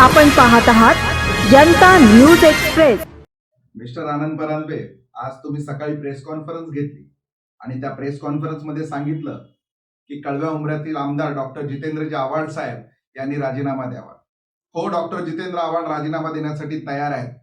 आपण पाहत आहात Janata news express. Mister Anand Parambe आज तुम्ही सकाळी प्रेस कॉन्फरन्स घेतली. आणि त्या प्रेस कॉन्फरन्समध्ये सांगितलं की कळव्या उमऱ्यातील आमदार डॉक्टर जितेंद्रजी आव्हाड साहेब यांनी राजीनामा द्यावा. हो डॉक्टर जितेंद्र आव्हाड राजीनामा देण्यासाठी तयार आहेत.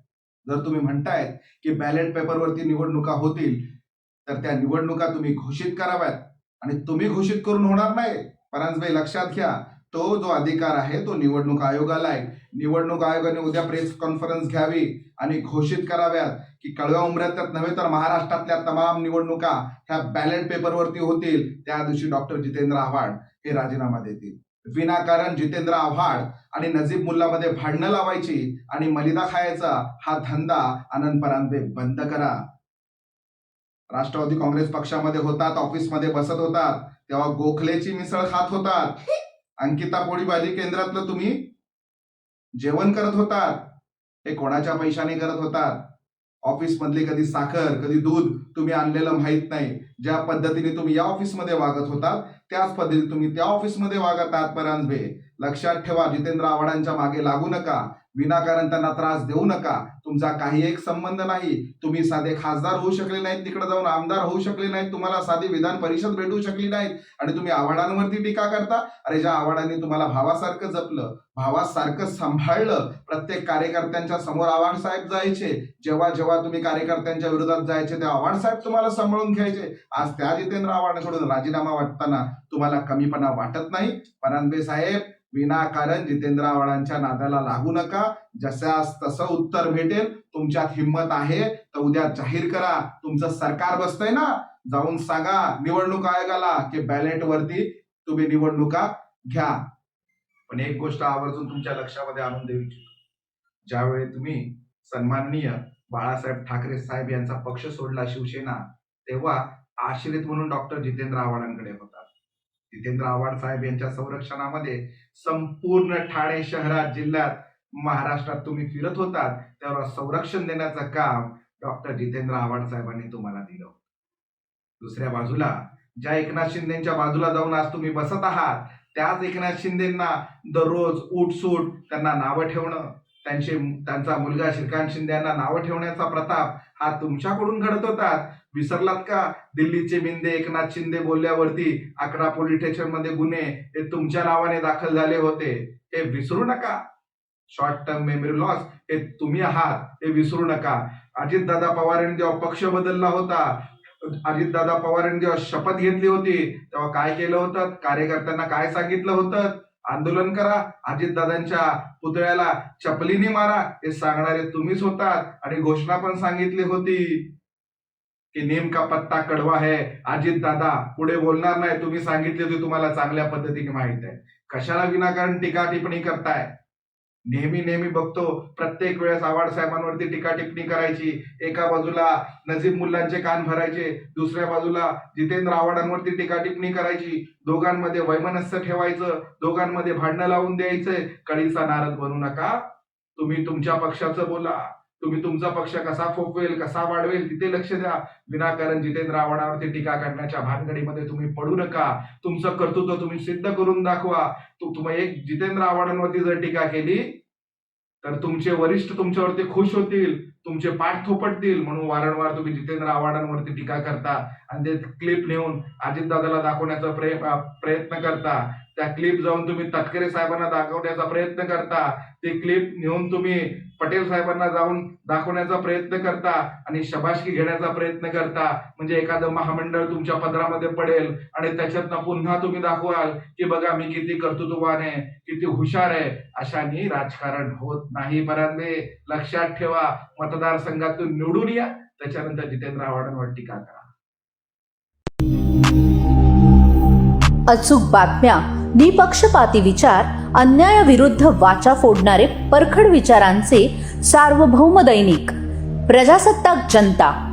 जर तुम्ही म्हणतायत की बॅलेट पेपरवरती निवडणुका होतील तर त्या निवडणुका तुम्ही घोषित कराव्यात. आणि तुम्ही घोषित करून होणार नाही. परांजबाई लक्षात घ्या. तो जो अधिकार आहे तो निवडणूक आयोगाला आहे. निवडणूक आयोगाने उद्या प्रेस कॉन्फरन्स घ्यावी आणि घोषित कराव्यात की कळव्या उमऱ्यात नव्हे तर महाराष्ट्रातल्या तमाम निवडणुका ह्या बॅलेट पेपरवरती होतील. त्या दिवशी डॉक्टर जितेंद्र आव्हाड हे राजीनामा देतील. विनाकारण जितेंद्र आव्हाड आणि नजीब मुल्लामध्ये भांडणं लावायची आणि मलिदा खायचा हा धंदा आनंद बंद करा. राष्ट्रवादी काँग्रेस पक्षामध्ये होतात ऑफिसमध्ये बसत होतात तेव्हा गोखलेची मिसळ खात होतात. अंकिता पोळी भाजी केंद्रातलं तुम्ही जेवण करत होतात हे कोणाच्या पैशाने करत होतात? ऑफिस मधली कधी साखर कधी दूध तुम्ही आणलेलं माहीत नाही. ज्या पद्धतीने तुम्ही या ऑफिसमध्ये वागत होतात त्याच पद्धतीने तुम्ही त्या ऑफिसमध्ये वागत आहात परांजभे लक्षात ठेवा जितेंद्र आव्हाडांच्या मागे लागू नका. विनाकारण त्यांना त्रास देऊ नका. तुमचा काही एक संबंध नाही. तुम्ही साधे खासदार होऊ शकले नाहीत तिकडे जाऊन आमदार होऊ शकले नाहीत तुम्हाला साधी विधान परिषद भेटू शकली नाहीत आणि तुम्ही आव्हाडांवरती टीका करता. अरे ज्या आव्हाडांनी तुम्हाला भावासारखं जपलं भावासारखं सांभाळलं प्रत्येक कार्यकर्त्यांच्या समोर आव्हाड साहेब जायचे. जेव्हा जेव्हा तुम्ही कार्यकर्त्यांच्या विरोधात जायचे तेव्हा आव्हाड साहेब तुम्हाला सांभाळून घ्यायचे. आज त्या जितेंद्र आव्हाडांकडून राजीनामा वाटताना तुम्हाला कमीपणा वाटत नाही. परांबे साहेब विनाकारण जितेंद्र आव्हाडांच्या नादाला लागू नका. जसास तसं उत्तर भेटेल. तुमच्यात हिंमत आहे तर उद्या जाहीर करा. तुमचं सरकार बसतंय ना? जाऊन सांगा निवडणूक आयोगाला की बॅलेट वरती तुम्ही निवडणुका घ्या. पण एक गोष्ट आवर्जून तुमच्या लक्षामध्ये आणून देऊ इच्छितो. ज्यावेळी तुम्ही सन्माननीय बाळासाहेब ठाकरे साहेब यांचा पक्ष सोडला शिवसेना तेव्हा आश्रित म्हणून डॉक्टर जितेंद्र आव्हाडांकडे होता. जितेंद्र आव्हाड साहेब यांच्या संरक्षणामध्ये संपूर्ण ठाणे शहरात जिल्ह्यात महाराष्ट्रात तुम्ही फिरत होतात त्यावर संरक्षण देण्याचं काम डॉक्टर जितेंद्र आव्हाड साहेबांनी तुम्हाला दिलं. दुसऱ्या बाजूला ज्या एकनाथ शिंदेच्या बाजूला जाऊन आज तुम्ही बसत आहात त्याच एकनाथ शिंदेना दररोज उठसूट त्यांना नावं ठेवणं त्यांचे त्यांचा मुलगा श्रीकांत शिंदे यांना नावं ठेवण्याचा प्रताप हा तुमच्याकडून घडत होता? विसरलात का? दिल्लीचे मिंदे एकनाथ शिंदे बोलल्यावरती अकरा पोलीस स्टेशनमध्ये गुन्हे हे तुमच्या नावाने दाखल झाले होते. हे विसरू नका. शॉर्ट टर्म मेमरी लॉस हे तुम्ही आहात हे विसरू नका. अजितदादा पवार यांनी जेव्हा पक्ष बदलला होता अजितदादा पवार यांनी जेव्हा शपथ घेतली होती तेव्हा काय केलं होतं? कार्यकर्त्यांना काय सांगितलं होतं? आंदोलन करा. अजितदादांच्या पुतळ्याला चपलीने मारा. हे सांगणारे तुम्हीच होतात आणि घोषणा पण सांगितली होती की नेमका पत्ता कडवा है अजित दादा पुढे बोलणार नाही. तुम्ही सांगितले होते तुम्हाला चांगल्या पद्धतीने माहीत आहे. कशाला विनाकारण टीका टिप्पणी करताय? नेहमी नेहमी बघतो. प्रत्येक वेळेस आव्हाड साहेबांवरती टीका टिप्पणी करायची. एका बाजूला नजीब मुलांचे कान भरायचे. दुसऱ्या बाजूला जितेंद्र आव्हाडांवरती टीका टिप्पणी करायची. दोघांमध्ये वैमनस्य ठेवायचं. दोघांमध्ये भांडणं लावून द्यायचंय कळीचा नारद बनू नका. तुम्ही तुमच्या पक्षाचं बोला. तुम्ही तुमचा पक्ष कसा फोकवेल कसा वाढवेल तिथे लक्ष द्या. विनाकारण जितेंद्र आव्हाडावरती टीका करण्याच्या भानगडीमध्ये तुम्ही पडू नका. तुमचं कर्तृत्व तुम्ही सिद्ध करून दाखवा. तुम्ही एक जितेंद्र आव्हाडांवरती जर टीका केली तर तुमचे वरिष्ठ तुमच्यावरती खुश होतील. तुमचे पाठ थोपटतील म्हणून वारंवार तुम्ही जितेंद्र आव्हाडांवरती टीका करता आणि ते क्लिप नेऊन अजितदादाला दाखवण्याचा प्रय- प्रयत्न करता. त्या क्लिप जाऊन तुम्ही तटकरे साहेबांना दाखवण्याचा प्रयत्न करता. ते क्लिप नेऊन तुम्ही पटेल साहेबांना जाऊन दाखवण्याचा प्रयत्न करता आणि शबाशकी घेण्याचा प्रयत्न करता. म्हणजे एखादं महामंडळ तुमच्या पदरामध्ये पडेल आणि त्याच्यातनं पुन्हा तुम्ही दाखवाल की बघा मी किती कर्तृत्ववान आहे किती हुशार आहे. अशाने राजकारण होत नाही परांदे लक्षात ठेवा मतदारसंघातून निवडून या. त्याच्यानंतर जितेंद्र आव्हाडांवर टीका करा. अचूक बातम्या निपक्षपाती विचार अन्यायाविरुद्ध वाचा फोडणारे परखड विचारांचे सार्वभौम दैनिक प्रजासत्ताक जनता.